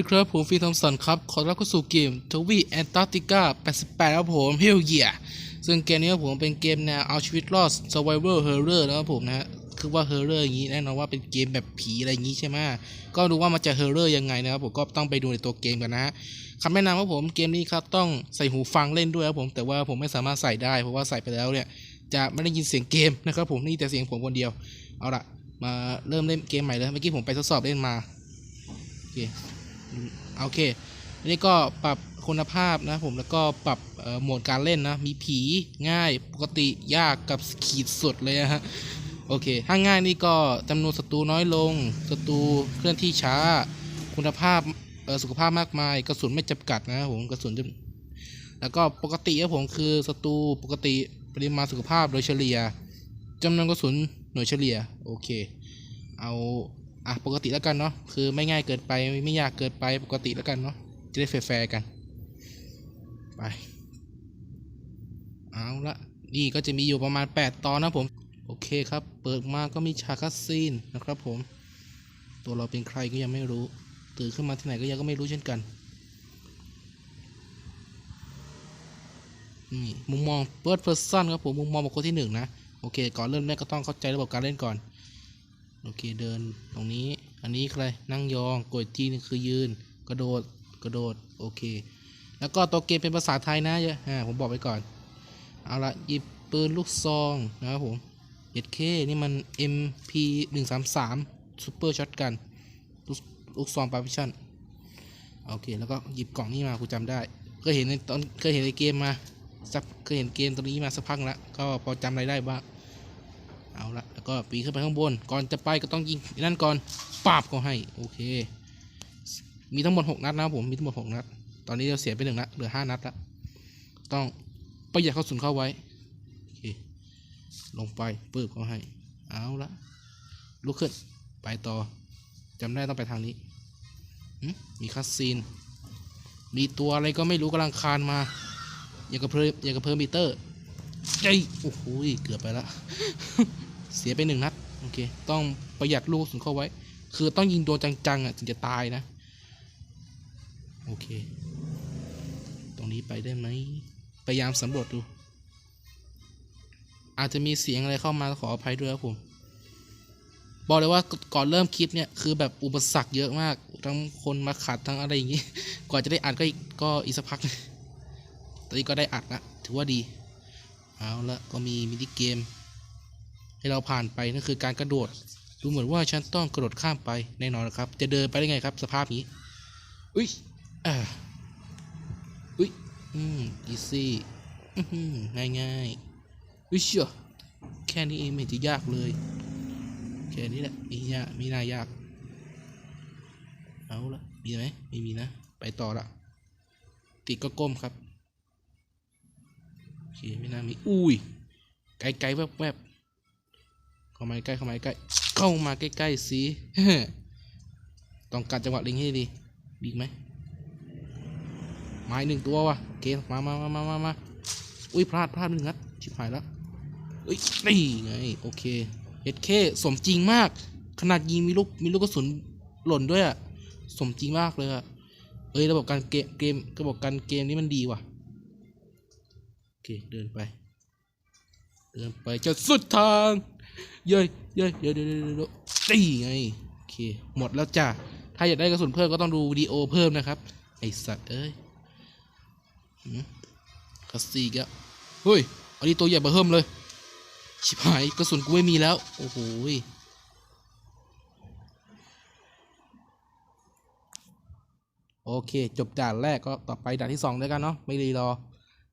ดีครับผมฟีทอมสันครับ ขอต้อนรับเข้าสู่เกมทวีแอนตาร์กติกา 88 ครับผมเฮลเยียซึ่งเกมนี้ครับผมเป็นเกมแนวเอาชีวิตรอด survival horror นะครับผมนะฮะคือว่า horror อย่างนี้แน่นอนว่าเป็นเกมแบบผีอะไรอย่างนี้ใช่ไหมก็ดูว่ามันจะ horror ยังไงนะครับผมก็ต้องไปดูในตัวเกมกันนะฮะคำแนะนำครับผมเกมนี้ครับต้องใส่หูฟังเล่นด้วยครับผมแต่ว่าผมไม่สามารถใส่ได้ เพราะว่าใส่ไปแล้วเนี่ยจะไม่ได้ยินเสียงเกมนะครับผมนี่แต่เสียงผมคนเดียวเอาละมาเริ่มเล่นเกมใหม่เลยเมื่อกี้ผมไปทดสอบเล่นมาโอเค โอเคอันนี้ก็ปรับคุณภาพนะผมแล้วก็ปรับโหมดการเล่นนะ มีผีง่ายปกติยากกับขีดสุดเลยนะฮะโอเค ถ้าง่ายนี่ก็จำนวนศัตรูน้อยลงศัตรูเคลื่อนที่ช้า คุณภาพสุขภาพมากมายกระสุนไม่จำกัดนะครับผมกระสุนจะแล้วก็ปกติครับผมคือศัตรูปกติปริมาณสุขภาพโดยเฉลี่ยจำนวนกระสุนหน่วยเฉลี่ย โอเค เอา อะปกติแล้วกันเนาะคือไม่ง่ายเกินไปไม่ยากเกินไปปกติแล้วกันเนาะจะได้แฟร์กันไปเอาละนี่ก็จะมีอยู่ประมาณ 8 ตอนนะผม โอเคครับ เปิดมาก็มีฉากคัสซีนนะครับผม ตัวเราเป็นใครก็ยังไม่รู้ ตื่นขึ้นมาที่ไหนก็ยังก็ไม่รู้เช่นกันนี่มุมมอง first person ครับผมมุมมองบุคคลที่หนึ่งนะโอเค ก่อนเริ่มแรกก็ต้องเข้าใจระบบการเล่นก่อน โอเคเดินตรงนี้ อันนี้ใครนั่งยองกดทีนคือยืน กระโดดกระโดดโอเค แล้วก็ตัวเกมเป็นภาษาไทยนะเยอะผมบอกไปก่อน เอาละหยิบปืนลูกซองนะครับผมเอ็ดเคนี่มัน MP 1 3 3 Super Shotgun ลูกลูกซองปาพิชั่นโอเค แล้วก็หยิบกล่องนี้มากูจำได้ เคยเห็นในตอนเคยเห็นในเกมมาสักเคยเห็นเกมตัวนี้มาสักพักแล้ว ก็พอจำอะไรได้บ้าง เอาละแล้วก็ปีขึ้นไปข้างบน ก่อนจะไปก็ต้องยิงนั่นก่อนปาบเขาให้ โอเค มีทั้งหมด 6 นัดนะผม มีทั้งหมด 6 นัด ตอนนี้เราเสียไปหนึ่งนัด เหลือ 5 นัดละ ต้องประหยัดเข้าสุนเข้าไว้ โอเค ลงไปปืบเขาให้ เอาละลุกขึ้น ไปต่อ จำได้ต้องไปทางนี้ มีคัสซีน มีตัวอะไรก็ไม่รู้กำลังคานมา อย่างกับเพลอย่างกับเพอร์มิเตอร์ เจ้ยโอ้โหเกือบไปละเสียไปหนึ่งนัดโอเค ต้องประหยัดลูกกระสุนเข้าไว้ คือต้องยิงโดนจังๆอะถึงจะตายนะ โอเค ตรงนี้ไปได้ไหมพยายามสำรวจดู อาจจะมีเสียงอะไรเข้ามาขออภัยด้วยครับผมบอกเลยว่าก่อนเริ่มคลิปเนี่ยคือแบบอุปสรรคเยอะมาก ทั้งคนมาขัดทั้งอะไรอย่างงี้ กว่าจะได้อัดก็อีกก็อีกสักพักหนึ่งตอนนี้ก็ได้อัดละถือว่าดี เอาละก็มีมินิเกม ให้เราผ่านไปนั่นคือการกระโดด ดูเหมือนว่าฉันต้องกระโดดข้ามไปแน่นอนนะครับ จะเดินไปได้ไงครับ สภาพนี้ อุ้ยอ่าอุ้ยอืมอีซี่ง่ายง่ายอุ้ยเชียวแค่นี้เองไม่เห็นจะยากเลยแค่นี้แหละมียากมีน่ายาก เอาละมีไหมไม่มีนะ ไปต่อละติดก็ก้มครับ เคไม่น่ามีอุ้ยไกลๆแวบๆเข้ามาใกล้เข้ามาใกล้เข้ามาใกล้ๆสิต้องการจังหวะลิงให้ดีดีไหมไม้หนึ่งตัววะโอเคมามามามามามาอุ้ยพลาดพลาดหนึ่งนัดชิบหายแล้วเอ้ยนี่ไงโอเคเอ็ดเคสมจริงมาก ขนาดยิงมีลูกมีลูกกระสุนหล่นด้วยอะสมจริงมากเลยอะเอ้ยระบบการเกมเกมระบบการเกมนี้มันดีว่ะ เคเดินไป เดินไปจนสุดทางเย้ยเย้ยเดี๋ยวเดี๋ยวเดี๋ยวเดี๋ยวนี่ไงโอเคหมดแล้วจ้ะถ้าอยากได้กระสุนเพิ่มก็ต้องดูวิดีโอเพิ่มนะครับ ไอสัตว์เอ้ยหืมคัสซีกแล้วเฮ้ยอันนี้ตัวใหญ่เบอร์เพิ่มเลย ชิบหายกระสุนกูไม่มีแล้ว โอ้โหโอเค จบด่านแรกก็ต่อไปด่านที่สองด้วยกันเนาะไม่รีรอ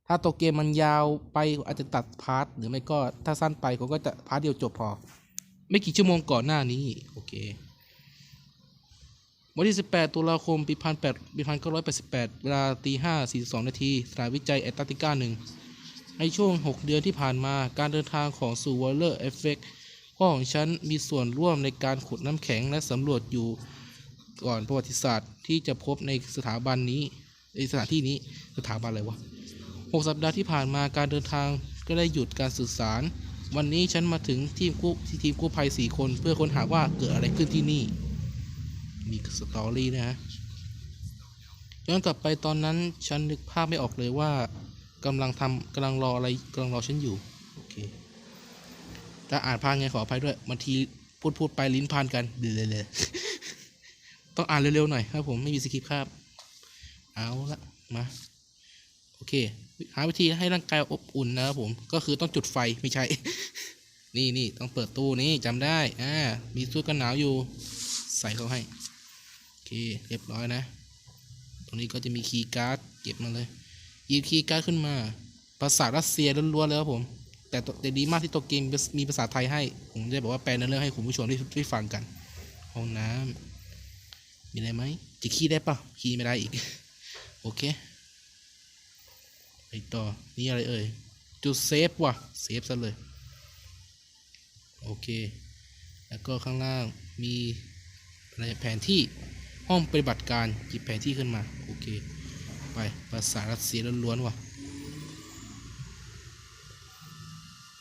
ถ้าตัวเกมมันยาวไปอาจจะตัดพาร์ทหรือไม่ก็ถ้าสั้นไปผมก็จะพาร์ทเดียวจบพอ ไม่กี่ชั่วโมงก่อนหน้านี้ โอเค วันที่ 18 ตุลาคมปี18ปี1988 เวลาตี5 42 นาทีสถานวิจัยแอตแลนติก้าหนึ่งในช่วง 6 เดือนที่ผ่านมาการเดินทางของสู่วอลเลอร์เอฟเฟกพ่อของฉันมีส่วนร่วมในการขุดน้ำแข็งและสำรวจอยู่ก่อนประวัติศาสตร์ที่จะพบในสถาบันนี้ในสถานที่นี้สถาบันอะไรวะ 6 สัปดาห์ที่ผ่านมาการเดินทางก็ได้หยุดการสื่อสาร วันนี้ฉันมาถึงทีมกู้ทีมกู้ภัย 4 คน เพื่อค้นหาว่าเกิดอะไรขึ้นที่นี่ มีสตอรี่นะฮะย้อนกลับไปตอนนั้นฉันนึกภาพไม่ออกเลยว่ากำลังทำกำลังรออะไรกำลังรอฉันอยู่โอเคถ้าอ่านพลาดไงขออภัยด้วยบางทีพูดพูดไปลิ้นพันกันเดี๋ยวเลยต้องอ่านเร็วๆหน่อยครับผมไม่มีสคริปต์ครับ เอาละมา โอเค หาวิธีให้ร่างกายอบอุ่นนะครับผมก็คือต้องจุดไฟไม่ใช่ นี่นี่ต้องเปิดตู้นี่จำได้อ่ามีชุดกันหนาวอยู่ ใส่เข้าให้โอเคเรียบร้อยนะ ตรงนี้ก็จะมีคีย์การ์ดเก็บมาเลยหยิบคีย์การ์ดขึ้นมา ภาษารัสเซียล้วนๆเลยครับผม แต่แต่ดีมากที่ตัวเกมมีภาษาไทยให้ ผมจะบอกว่าแปลเนื้อเรื่องให้คุณผู้ชมได้ได้ฟังกันห้องน้ำมีอะไรไหมจะขี้ได้ปะขี้ไม่ได้อีก โอเค ไปต่อ นี่อะไรเอ่ย จุดเซฟว่ะ เซฟซะเลย โอเค แล้วก็ข้างล่างมีอะไรแผนที่ห้องปฏิบัติการหยิบแผนที่ขึ้นมา โอเค ไปภาษารัสเซียล้วนๆว่ะ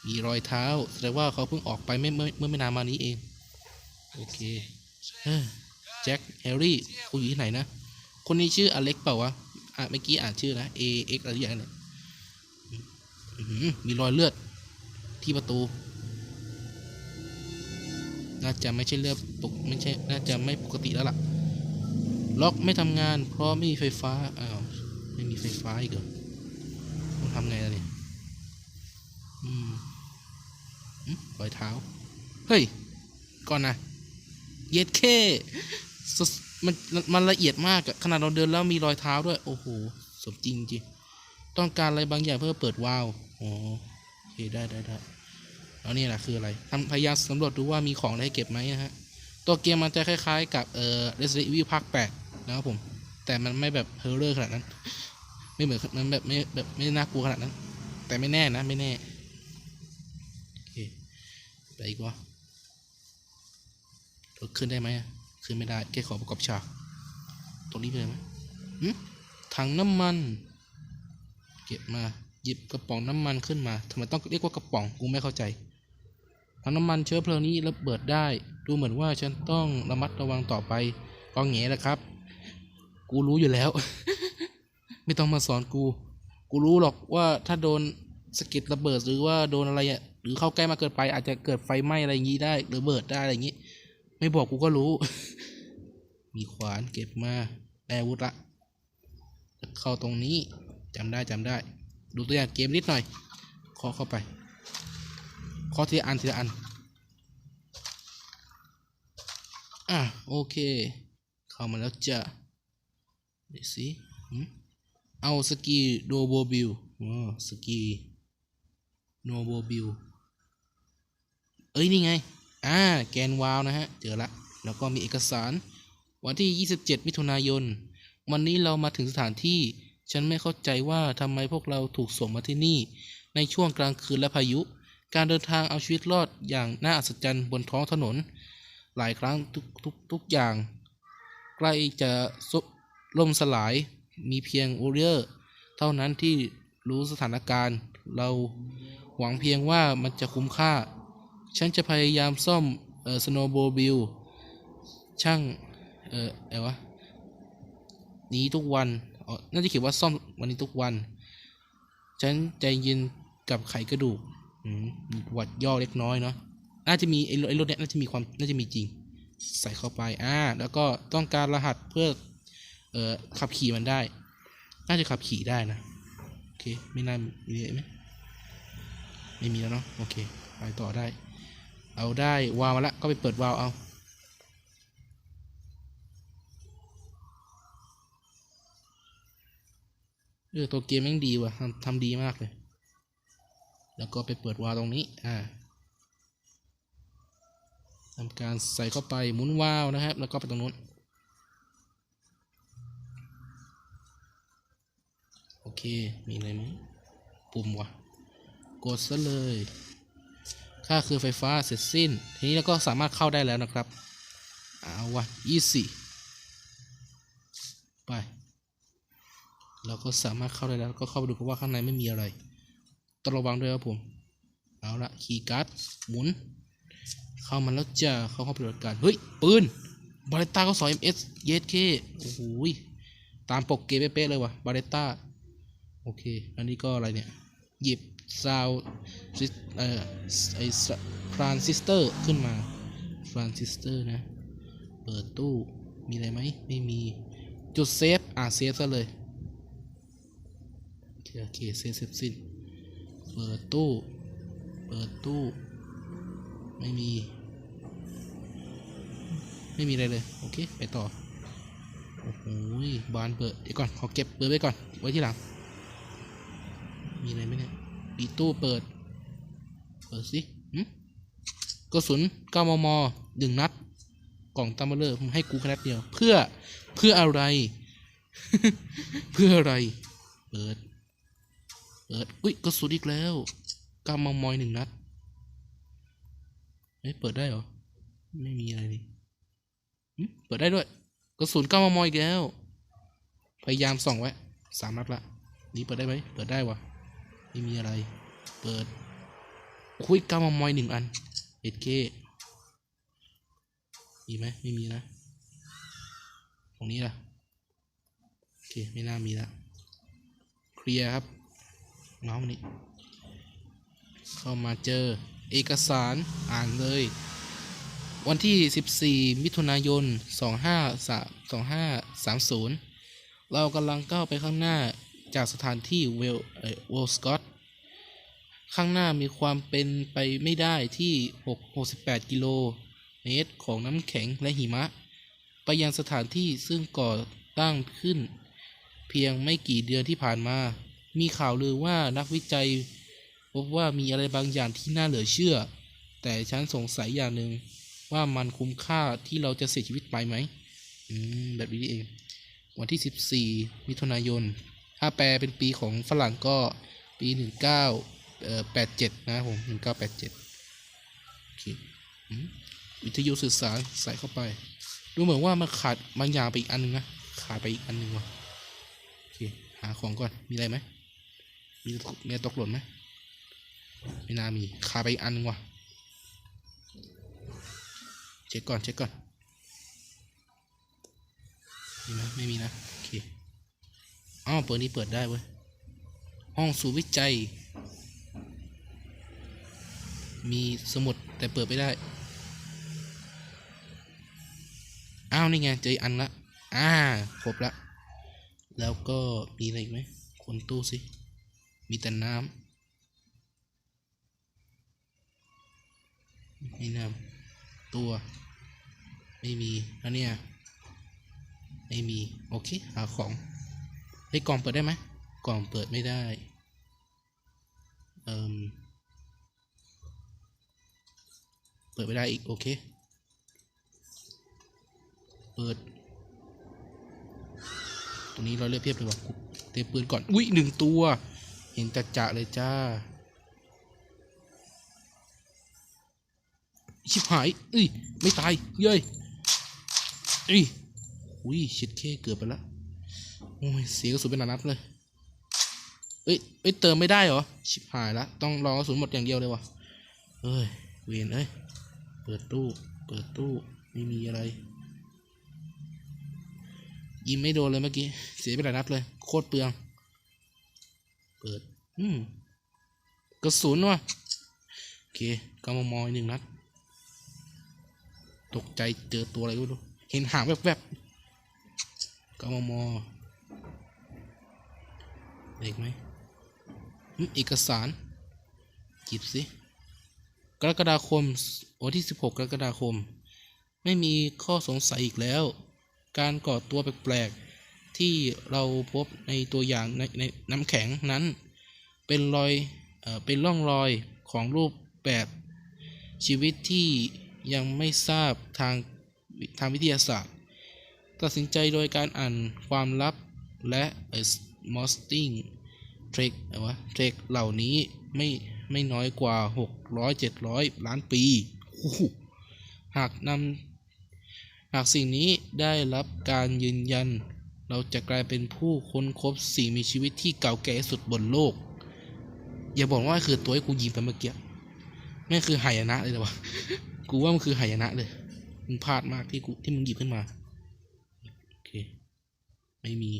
มีรอยเท้า แสดงว่าเขาเพิ่งออกไปไม่เมื่อไม่นานมานี้เอง โอเคแจ็คแฮร์รี่คุณอยู่ที่ไหนนะ คนนี้ชื่ออเล็กเปล่าวะอะเมื่อกี้อ่านชื่อนะ A X อะไรอย่างเงี้ย มีรอยเลือดที่ประตู น่าจะไม่ใช่เลือดปกไม่ใช่ น่าจะไม่ปกติแล้วล่ะ ล็อกไม่ทำงาน เพราะไม่มีไฟฟ้า อ้าว ไม่มีไฟฟ้าอีกเหรอต้องทำไงล่ะเนี่ย อืมรอยเท้า เฮ้ย ก่อนนะ เย็ดเคสสมันมันละเอียดมากอะขนาดเราเดินแล้วมีรอยเท้าด้วย โอ้โห สมจริงจริง ต้องการอะไรบางอย่างเพื่อเปิดวาล์ว อ๋อโอเคได้ได้ได้แล้วนี่แหละคืออะไรทำพยายามสำรวจดูว่ามีของอะไรเก็บไหมนะฮะ ตัวเกมมันจะคล้ายๆ กับเอ่อ Resident Evil ภาค8นะครับผม แต่มันไม่แบบเฮอร์เรอร์ขนาดนั้น ไม่เหมือนมันแบบไม่แบบไม่น่ากลัวขนาดนั้น แต่ไม่แน่นะไม่แน่โอเคไปอีกวะรถขึ้นได้ไหมขึ้นไม่ได้แค่ขอประกอบฉากตรงนี้เป็นไงไหมถังน้ำมัน เก็บมา หยิบกระป๋องน้ำมันขึ้นมาทำไมต้องเรียกว่ากระป๋องกูไม่เข้าใจถังน้ำมันเชื้อเพลิงนี้ระเบิดได้ ดูเหมือนว่าฉันต้องระมัดระวังต่อไปก็แง่แหละครับ กูรู้อยู่แล้ว ไม่ต้องมาสอนกู กูรู้หรอกว่าถ้าโดนสะเก็ดระเบิดหรือว่าโดนอะไรอะหรือเข้าใกล้มากเกินไป อาจจะเกิดไฟไหม้อะไรอย่างนี้ได้หรือระเบิดได้อะไรอย่างนี้ ไม่บอกกูก็รู้ มีขวานเก็บมาได้อาวุธละเข้าตรงนี้จำได้จำได้ ดูตัวอย่างเกมนิดหน่อยเคอเข้าไปเคอทีละอันทีละอัน อะโอเค เข้ามาแล้วจะเดี๋ยวสิหืมเอาสกีโนโบบิลอ๋อสกีโนโบบิลเอ้ย นี่ไง อ่า แกนวาวนะฮะ เจอละ แล้วก็มีเอกสาร วันที่ 27 มิถุนายน วันนี้เรามาถึงสถานที่ ฉันไม่เข้าใจว่าทำไมพวกเราถูกส่งมาที่นี่ ในช่วงกลางคืนและพายุ การเดินทางเอาชีวิตรอดอย่างน่าอัศจรรย์บนท้องถนน หลายครั้งทุกทุกทุกอย่าง ใกล้จะสุล่มสลาย มีเพียงโอเรียร์เท่านั้นที่รู้สถานการณ์ เราหวังเพียงว่ามันจะคุ้มค่า ฉันจะพยายามซ่อมเออสโนว์โบบิลช่าง เอออะไรวะหนี้ทุกวัน น่าจะเขียนว่าซ่อมวันนี้ทุกวัน ฉันใจเย็นกับไขกระดูกวัดย่อเล็กน้อยเนาะน่าจะมีไอ้รถไอ้รถเนี้ยน่าจะมีความน่าจะมีจริง ใส่เข้าไปอ่าแล้วก็ต้องการรหัสเพื่อเอ่อขับขี่มันได้ น่าจะขับขี่ได้นะโอเคไม่น่ามีอะไรไหมไม่มีแล้วเนาะโอเคไปต่อได้ เอาได้วาวมาละก็ไปเปิดวาวเอา เออตัวเกมแม่งดีว่ะทำทำดีมากเลย แล้วก็ไปเปิดวาวตรงนี้ อ่าทำการใส่เข้าไปหมุนวาล์วนะครับ แล้วก็ไปตรงนู้น โอเค มีอะไรไหมปุ่มวะกดซะเลย ค่าคือไฟฟ้าเสร็จสิ้น ทีนี้เราก็สามารถเข้าได้แล้วนะครับ เอาวะยี่สิไป เราก็สามารถเข้าได้แล้วก็เข้าไปดูเพราะว่าข้างในไม่มีอะไรต้องระวังด้วยครับผมเอาละคีย์การ์ดหมุน เข้ามาแล้วจ้าเข้าห้องปฏิบัติการเฮ้ยปืนบาเลต้าก็สอยเอ็มเอสเยสเคโอ้โหยตามปกเกมเป๊ะเลยว่ะบาเลต้าโอเค อันนี้ก็อะไรเนี่ย หยิบซาวเอ่อไอทรานซิสเตอร์ขึ้นมาทรานซิสเตอร์นะ เปิดตู้ มีอะไรไหมไม่มี จุดเซฟ อ่าเซฟซะเลย โอเคเคเซฟเสร็จสิ้น เปิดตู้ เปิดตู้ ไม่มี ไม่มีอะไรเลย โอเค ไปต่อ โอ้โหบานเปิด เดี๋ยวก่อน ขอเก็บเปิดไว้ก่อน ไว้ที่หลัง มีอะไรไหมเนี่ยปีตู้เปิด เปิดสิกระสุน 9 มมหนึ่งนัด กล่องตัมเบลเลอร์ให้กูแค่นัดเดียว เพื่อ เพื่ออะไร เพื่ออะไร เปิด เปิดอุ้ยกระสุนอีกแล้ว9มมอยหนึ่งนัดเฮ้ยเปิดได้เหรอ ไม่มีอะไรนี่เปิดได้ด้วย กระสุน9มมอีกแล้ว พยายามส่องไว้สามนัดละนี่เปิดได้ไหมเปิดได้วะไม่มีอะไร เปิด คุย9มมอยหนึ่งอันเอ็ดเคมีไหมไม่มีนะ ตรงนี้ล่ะ โอเค ไม่น่ามีละเคลียร์ครับ เมาส์นี่เข้ามาเจอเอกสารอ่านเลย วันที่ 14 มิถุนายน 2530 เรากำลังก้าวไปข้างหน้าจากสถานที่เวลเวลสกอตข้างหน้ามีความเป็นไปไม่ได้ที่ 6 68 กิโลเมตรของน้ำแข็งและหิมะ ไปยังสถานที่ซึ่งก่อตั้งขึ้น เพียงไม่กี่เดือนที่ผ่านมา มีข่าวลือว่านักวิจัย พบว่ามีอะไรบางอย่างที่น่าเหลือเชื่อ แต่ฉันสงสัยอย่างหนึ่งว่ามันคุ้มค่าที่เราจะเสียชีวิตไปไหมอืมแบบนี้เอง วันที่ 14 มิถุนายน ถ้าแปลเป็นปีของฝรั่งก็ปี 19เอ่อ87 นะผม 1987โอเควิทยุสื่อสารใส่เข้าไป ดูเหมือนว่ามันขาดบางอย่างไปอีกอันหนึงนะ ขาดไปอีกอันหนึงว่ะโอเค หาของก่อน มีอะไรไหม มีมีตกหล่นไหมไม่น่ามีขาไปอีกอันหนึงว่ะเช็คก่อนเช็คก่อนมีไหมไม่มีนะโอเคอ้าวเปิดนี้เปิดได้เว้ยห้องสูวิจัย มีสมุดแต่เปิดไม่ได้ อ้าวนี่ไงเจออีกอันละ อ่าครบละ แล้วก็มีอะไรอีกไหมคนตู้สิ มีแต่น้ำม่น้ำตัว ไม่มีแล้วเนี่ย ไม่มี โอเค หาของไอ้ยกล่องเปิดได้ไหมกล่องเปิดไม่ได้เอ่มเปิดไม่ได้อีก โอเค เปิด ตรงนี้เราเรียกเพียบเลยว่ะเตรียมปืนก่อน อุ้ยหนึ่งตัว เห็นจัดจะเลยจ้า ชิบหายเอ้ย ไม่ตาย เย้ยเอ้ยอุ้ยชิดเคเกือบไปล้วโอ้ยเสียกระสุนเป็นนัดเลย เอ้ยเอ้ย เติมไม่ได้เหรอ ชิบหายละ ต้องรอกระสุนหมดอย่างเดียวเลยวะเอ้ย เวียนเอ้ย เปิดตู้ เปิดตู้ ไม่มีอะไร ยิงไม่โดนเลยเมื่อกี้ เสียไปหลายนัดเลย โคตรเปลือง ปิด อืมกระสุนว่ะโอเคกำมมอยหนึ่งนัด ตกใจเจอตัวอะไรก็ไม่รู้เห็นหางแวบๆกำมมอเด็กไหมอืมเอกสารจิบสิกรกฎาคมวันที่ 16 กรกฎาคม ไม่มีข้อสงสัยอีกแล้ว การก่อตัวแปลกๆ ที่เราพบในตัวอย่างในในน้ำแข็งนั้น เป็นรอยเอ่อเป็นร่องรอยของรูปแบบชีวิตที่ยังไม่ทราบทางทางวิทยาศาสตร์ ตัดสินใจโดยการอ่านความลับและมอสติงเทรคอะไรวะเทรคเหล่านี้ไม่ไม่น้อยกว่า 600 700 ล้านปีหหากนำหากสิ่งนี้ได้รับการยืนยัน เราจะกลายเป็นผู้ค้นพบสิ่งมีชีวิตที่เก่าแก่สุดบนโลก อย่าบอกว่าคือตัวที่กูยิงไปเมื่อกี้แม่คือหายนะเลยหรอวะกูว่ามันคือหายนะเลยมึงพลาดมากที่กูที่มึงหยิบขึ้นมาโอเคไม่มี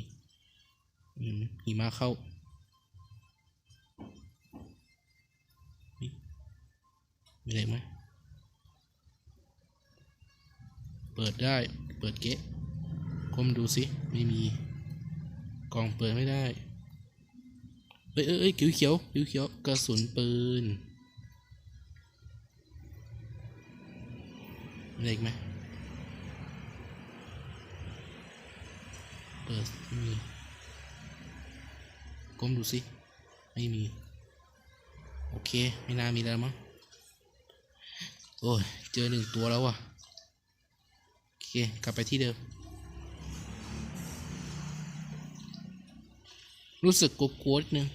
อืมหิมะเข้ามีมีอะไรไหมเปิดได้ เปิดเกะ ก้มดูสิไม่มีกล่องเปิดไม่ได้เอ้ยเอ้ยเขียวเขียวเขียวเขียวกระสุนปืนอะไรอีกไหมเปิดไม่มีก้มดูสิไม่มี โอเค ไม่น่ามีแล้วมั้งโอ้ย เจอหนึ่งตัวแล้วว่ะ โอเค กลับไปที่เดิม รู้สึกกลัวๆนิดนึง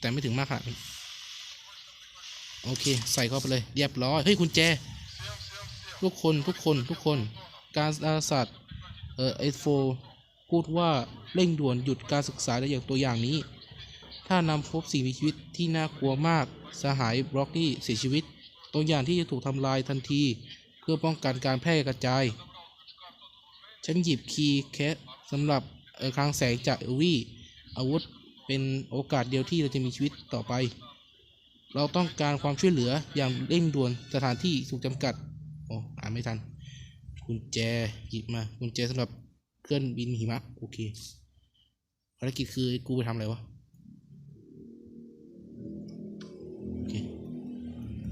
แต่ไม่ถึงมากค่ะโอเค ใส่เข้าไปเลย เรียบร้อย เฮ้ยคุณแจ ทุกคนทุกคนทุกคน การอาสัตว์เอ่อไอโฟพูดว่าเร่งด่วนหยุดการศึกษาได้อย่างตัวอย่างนี้ ถ้านำพบสิ่งมีชีวิตที่น่ากลัวมาก สหายบล็อกนี่เสียชีวิต ตัวอย่างที่จะถูกทำลายทันที เพื่อป้องกันการแพร่กระจาย ฉันหยิบคีย์แคสสำหรับคลังแสงจากเอวี่อาวุธ เป็นโอกาสเดียวที่เราจะมีชีวิตต่อไป เราต้องการความช่วยเหลืออย่างเร่งด่วนสถานที่ถูกจำกัดโอ้อ่านไม่ทันกุญแจหยิบมากุญแจสำหรับเครื่องบินหิมะโอเคภารกิจคือกูไปทำอะไรวะโอเค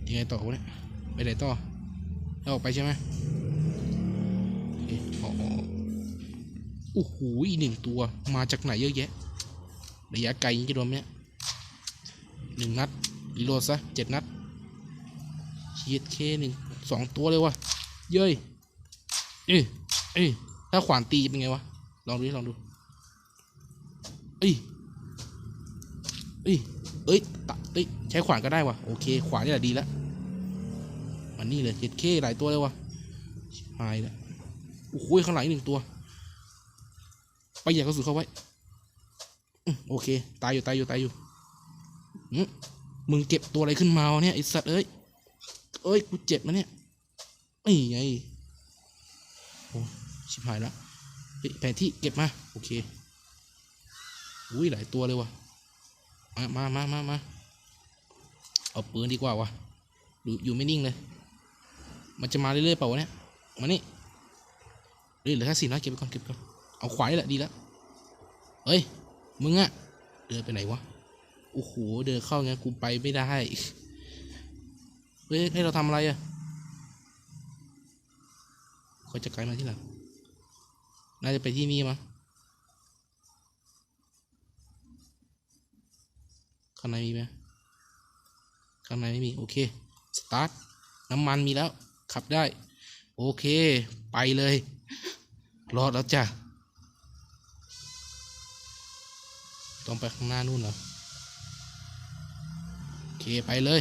ยังไงต่อวะเนี่ยไปไหนต่อแล้วออกไปใช่ไหมโอเคอออ๋อโอ้โหอีกหนึ่งตัวมาจากไหนเยอะแยะ ระยะไกลยิงจะโดนไหมเนี่ยหนึ่งนัดรีโหลดซะเจ็ดนัดเชียดเคหนึ่งสองตัวเลยวะเย้ยเอ้ยเอ้ยถ้าขวานตีเป็นไงวะ ลองดูลองดูเอ้ยเอ้ยเอ้ยตะเอ้ยใช้ขวานก็ได้วะโอเค ขวานนี่แหละดีแล้วมันนี่เลยเจ็ดเคหลายตัวเลยวะหายแล้วโอ้โหข้างหลังอีกหนึ่งตัว ไปอย่ากระสุนเข้าไว้ โอเค ตายอยู่ตายอยู่ตายอยู่อืมมึงเก็บตัวอะไรขึ้นมาวะเนี่ยไอสัตว์เอ้ยเอ้ยกูเจ็บนะเนี่ยไอ้ไงโอ้ชิบหายล้วเฮ้ยแผนที่เก็บมาโอเคอุ้ยหลายตัวเลยวะมามามามามาเอาปืนดีกว่าวะดูอยู่ไม่นิ่งเลย มันจะมาเรื่อยๆเปล่าวะเนี่ยมานี่เฮ้ยเหลือแค่สี่นัดเก็บไปก่อนเก็บก่อนเอาขวายแหละดีแล้วเฮ้ย มึงอะเดินไปไหนวะโอ้โหเดินเข้างั้นกูไปไม่ได้เฮ้ยให้เราทำอะไรอะเขาจะไกลมาที่หลังน่าจะไปที่นี่มั้งข้างในมีไหมข้างในไม่มี โอเค สตาร์ท น้ำมันมีแล้ว ขับได้ โอเค ไปเลย รอดแล้วจ้ะ งไปข้างหน้านู่นเหรอโอเคไปเลย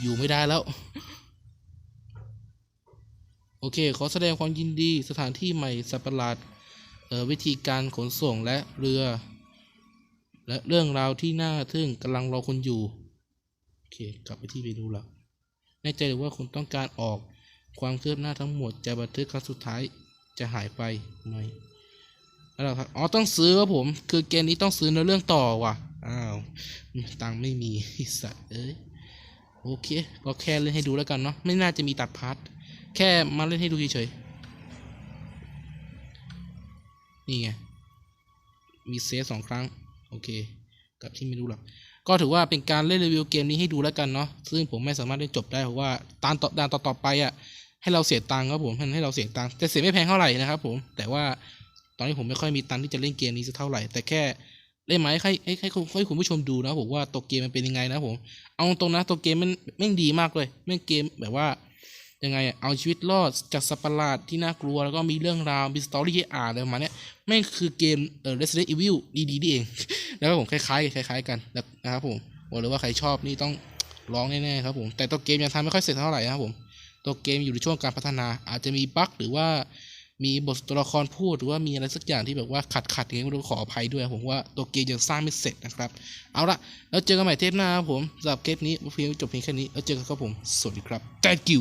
อยู่ไม่ได้แล้ว โอเค ขอแสดงความยินดีสถานที่ใหม่สัปหลาดเออวิธีการขนส่งและเรือ และเรื่องราวที่น่าทึ่งกำลังรอคนอยู่ โอเค กลับไปที่เมนูหลักแน่ใจหรือว่าคุณต้องการออกความเคืบหน้าทั้งหมดจะบันทึกครั้งสุดท้ายจะหายไปไหม แล้วเรครับอ๋อต้องซื้อครับผม คือเกมนี้ต้องซื้อในเรื่องต่อว่ะอ้าวตังไม่มีไอ้สัตว์เอ้ยโอเค ก็แค่เล่นให้ดูแล้วกันเนาะไม่น่าจะมีตัดพาร์ทแค่มาเล่นให้ดูเฉยๆนี่ไงมีเซฟสองครั้ง โอเค กับที่ไม่รู้หรอกก็ถือว่าเป็นการเล่นรีวิวเกมนี้ให้ดูแล้วกันเนาะซึ่งผมไม่สามารถได้จบได้เพราะว่าตานต่อด่านต่อๆไปอะให้เราเสียตังค์ครับผมให้เราเสียตังค์แต่เสียไม่แพงเท่าไหร่นะครับผมแต่ว่า ตอนนี้ผมไม่ค่อยมีตังที่จะเล่นเกมนี้สักเท่าไหร่ แต่แค่เล่นไหมให้ให้ให้ให้คุณให้คุณผู้ชมดูนะผมว่าตัวเกมมันเป็นยังไงนะผม เอาตรงนะตัวเกมมันแม่งดีมากเลยแม่งเกมแบบว่ายังไงเอาชีวิตรอดจากสัประหลาดที่น่ากลัวแล้วก็มีเรื่องราวมีสตอรี่ให้อ่านอะไรประมาณเนี้ยแม่งคือเกมเอ่อ Resident Evil ดีๆนี่เอง แล้วผมคล้ายๆคล้าย ๆ กันนะครับผมบอกเลยว่าใครชอบนี่ต้องร้องแน่ๆครับผมแต่ตัวเกมยังทำไม่ค่อยเสร็จเท่าไหร่นะครับผมตัวเกมอยู่ในช่วงการพัฒนาอาจจะมีบั๊กหรือว่า มีบทตัวละครพูดหรือว่ามีอะไรสักอย่างที่แบบว่าขัดขัดอย่างนี้ผมขออภัยด้วยผมว่าตัวเกมยังสร้างไม่เสร็จนะครับ เอาละแล้วเจอกันใหม่เทปหน้าครับผมสำหรับเทปนี้เพียงจบเพียงแค่นี้แล้วเจอกันครับผมสวัสดีครับ thank you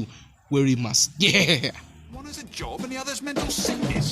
very much yeah One has a job and the other's mental sickness.